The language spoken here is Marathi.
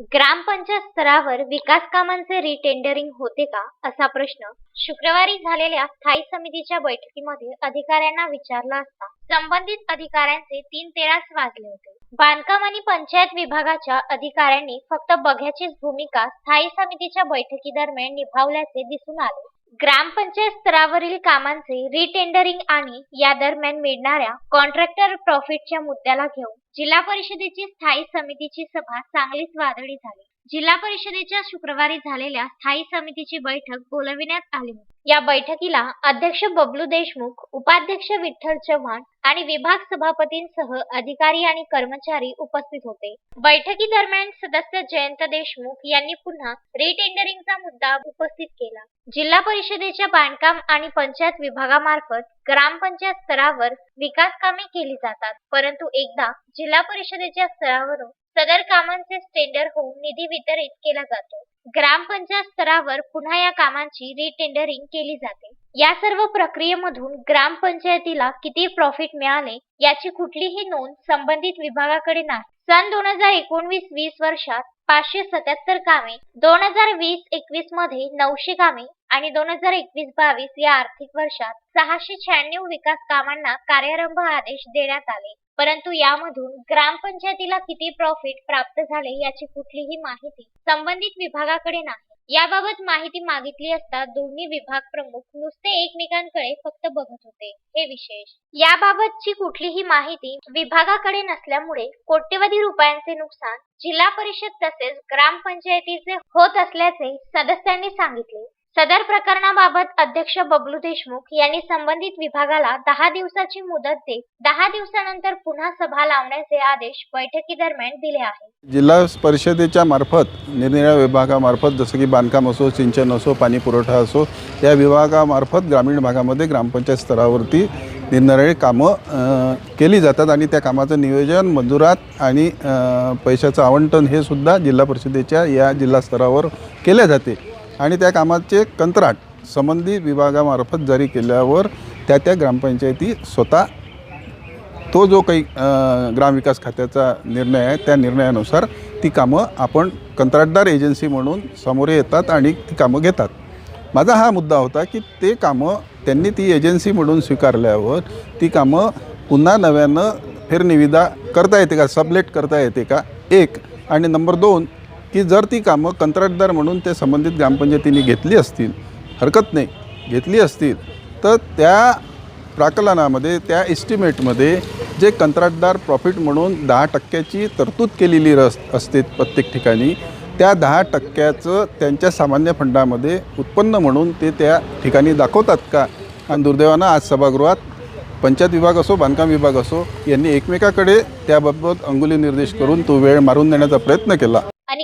ग्रामपंचायत स्तरावर विकास कामांचे रिटेंडरिंग होते का? असा प्रश्न शुक्रवारी झालेल्या स्थायी समितीच्या बैठकीमध्ये अधिकाऱ्यांना विचारला असता. संबंधित अधिकाऱ्यांचे तीन तेराच वाजले होते. बांधकाम आणि पंचायत विभागाच्या अधिकाऱ्यांनी फक्त बघ्याचीच भूमिका स्थायी समितीच्या बैठकीदरम्यान निभावल्याचे दिसून आले. ग्रामपंचायत स्तरावरील कामांचे रिटेंडरिंग आणि या दरम्यान मिळणाऱ्या कॉन्ट्रॅक्टर प्रॉफिटच्या मुद्द्याला घेऊन जिल्हा परिषदेची स्थायी समितीची सभा चांगलीच वादळी झाली. जिल्हा परिषदेच्या शुक्रवारी झालेल्या स्थायी समितीची बैठक बोलविण्यात आली या बैठकीला अध्यक्ष बबलू देशमुख उपाध्यक्ष विठ्ठल चव्हाण आणि विभाग सभापतींसह अधिकारी आणि कर्मचारी उपस्थित होते. बैठकी दरम्यान सदस्य जयंत देशमुख यांनी पुन्हा रिटेंडरिंगचा मुद्दा उपस्थित केला. जिल्हा परिषदेच्या बांधकाम आणि पंचायत विभागामार्फत ग्रामपंचायत स्तरावर विकास कामे केली जातात परंतु एकदा जिल्हा परिषदेच्या स्तरावरून सदर कामांचे टेंडर होऊन निधी वितरित केला जातो. ग्रामपंचायत स्तरावर पुन्हा या कामांची रिटेंडरिंग केली जाते. या सर्व प्रक्रियेमधून ग्रामपंचायतीला किती प्रॉफिट मिळाले याची कुठलीही नोंद संबंधित विभागाकडे नाही. सन दोन हजार एकोणवीस वीस वर्षात पाचशे सत्याहत्तर कामे दोन हजार वीस एकवीसमध्ये नऊशे कामे आणि दोन हजार एकवीस बावीस या आर्थिक वर्षात सहाशे शहाण्णव विकास कामांना कार्यारंभ आदेश देण्यात आले. परंतु यामधून ग्रामपंचायतीला किती प्रॉफिट प्राप्त झाले याची कुठलीही माहिती संबंधित विभागाकडे नाही. याबाबत माहिती मागितली असता दोन्ही विभाग प्रमुख नुसते एकमेकांकडे फक्त बघत होते. हे विशेष. याबाबतची कुठलीही माहिती विभागाकडे नसल्यामुळे कोट्यवधी रुपयांचे नुकसान जिल्हा परिषद तसेच ग्रामपंचायतीचे होत असल्याचे सदस्यांनी सांगितले. सदर प्रकरणाबाबत अध्यक्ष बबलू देशमुख यांनी संबंधित विभागाला दहा दिवसाची मुदत देत दहा दिवसानंतर पुन्हा सभा लावण्याचे आदेश बैठकीदरम्यान दिले आहेत. जिल्हा परिषदेच्या मार्फत निरनिराळ्या विभागामार्फत जसं की बांधकाम असो सिंचन असो पाणी पुरवठा असो या विभागामार्फत ग्रामीण भागामध्ये ग्रामपंचायत स्तरावरती निरनिराळी कामं केली जातात आणि त्या कामाचं नियोजन मंजुरात आणि पैशाचं आवंटन हे सुद्धा जिल्हा परिषदेच्या या जिल्हा स्तरावर केले जाते. आणि त्या कामाचे कंत्राट संबंधित विभागामार्फत जारी केल्यावर त्या त्या ग्रामपंचायती स्वतः तो जो काही ग्रामविकास खात्याचा निर्णय आहे त्या निर्णयानुसार ती कामं आपण कंत्राटदार एजन्सी म्हणून समोर येतात आणि ती कामं घेतात. माझा हा मुद्दा होता की ते कामं त्यांनी ती एजन्सी म्हणून स्वीकारल्यावर ती कामं पुन्हा नव्यानं फेरनिविदा करता येते का सबलेट करता येते का? एक. आणि नंबर दोन की जर ती कामं कंत्राटदार म्हणून ते संबंधित ग्रामपंचायतीने घेतली असतील हरकत नाही घेतली असतील तर त्या प्राकलनामध्ये त्या एस्टिमेटमध्ये जे कंत्राटदार प्रॉफिट म्हणून दहा टक्क्याची तरतूद केलेली रस असते प्रत्येक ठिकाणी त्या दहा टक्क्याचं त्यांच्या सामान्य फंडामध्ये उत्पन्न म्हणून ते त्या ठिकाणी दाखवतात का? आणि दुर्दैवानं आज सभागृहात पंचायत विभाग असो बांधकाम विभाग असो यांनी एकमेकाकडे त्याबाबत अंगुली निर्देश करून तो वेळ मारून देण्याचा प्रयत्न केला.